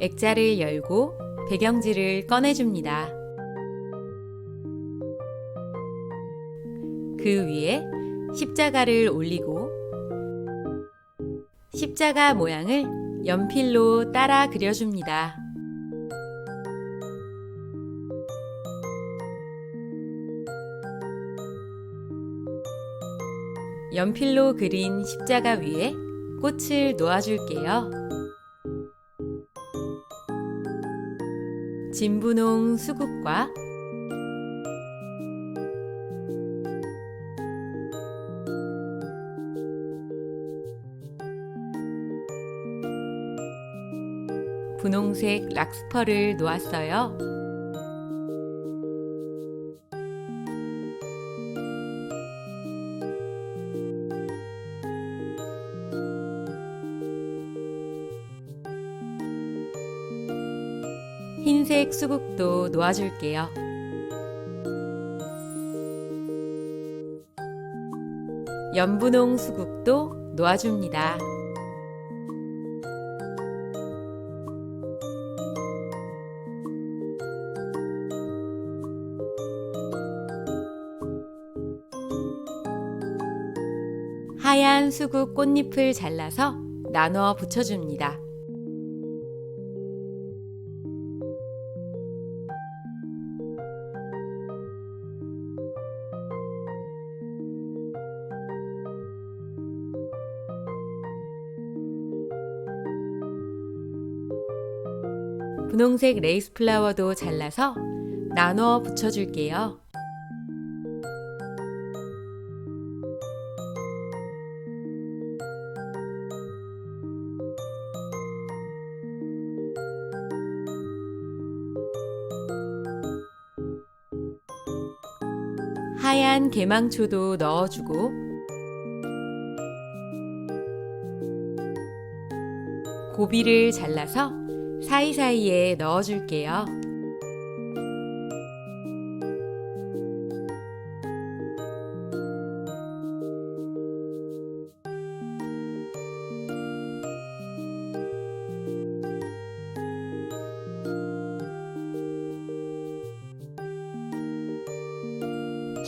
액자를 열고 배경지를 꺼내줍니다. 그 위에 십자가를 올리고 십자가 모양을 연필로 따라 그려줍니다. 연필로 그린 십자가 위에 꽃을 놓아줄게요. 진분홍 수국과 분홍색 락스퍼를 놓았어요. 흰색 수국도 놓아줄게요. 연분홍 수국도 놓아줍니다. 하얀 수국 꽃잎을 잘라서 나눠 붙여줍니다. 분홍색 레이스 플라워도 잘라서 나눠 붙여줄게요. 하얀 개망초도 넣어주고 고비를 잘라서 사이사이에 넣어줄게요.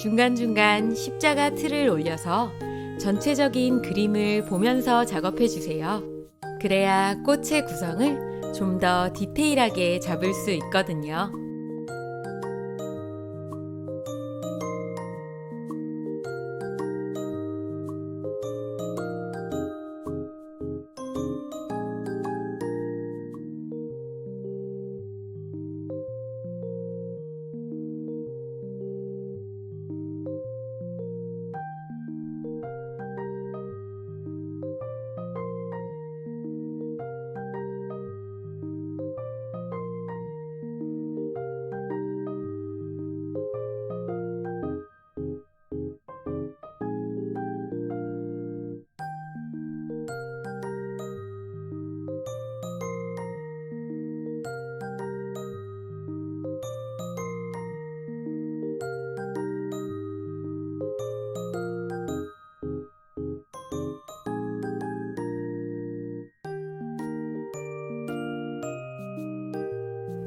중간중간 십자가 틀을 올려서 전체적인 그림을 보면서 작업해 주세요. 그래야 꽃의 구성을 좀 더 디테일하게 잡을 수 있거든요.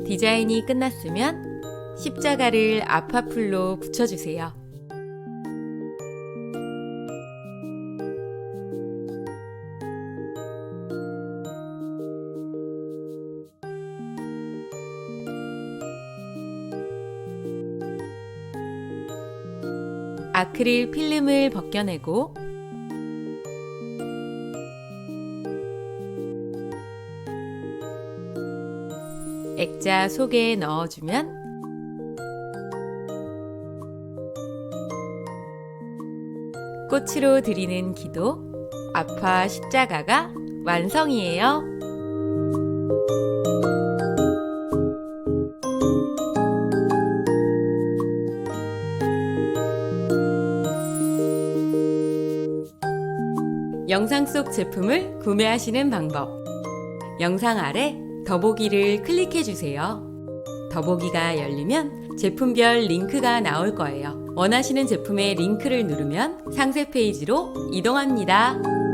디자인이 끝났으면 십자가를 앞화풀로 붙여주세요. 아크릴 필름을 벗겨내고 액자 속에 넣어주면 꽃으로 드리는 기도 아파 십자가가 완성이에요. 영상 속 제품을 구매하시는 방법. 영상 아래 더보기를 클릭해 주세요. 더보기가 열리면 제품별 링크가 나올 거예요. 원하시는 제품의 링크를 누르면 상세 페이지로 이동합니다.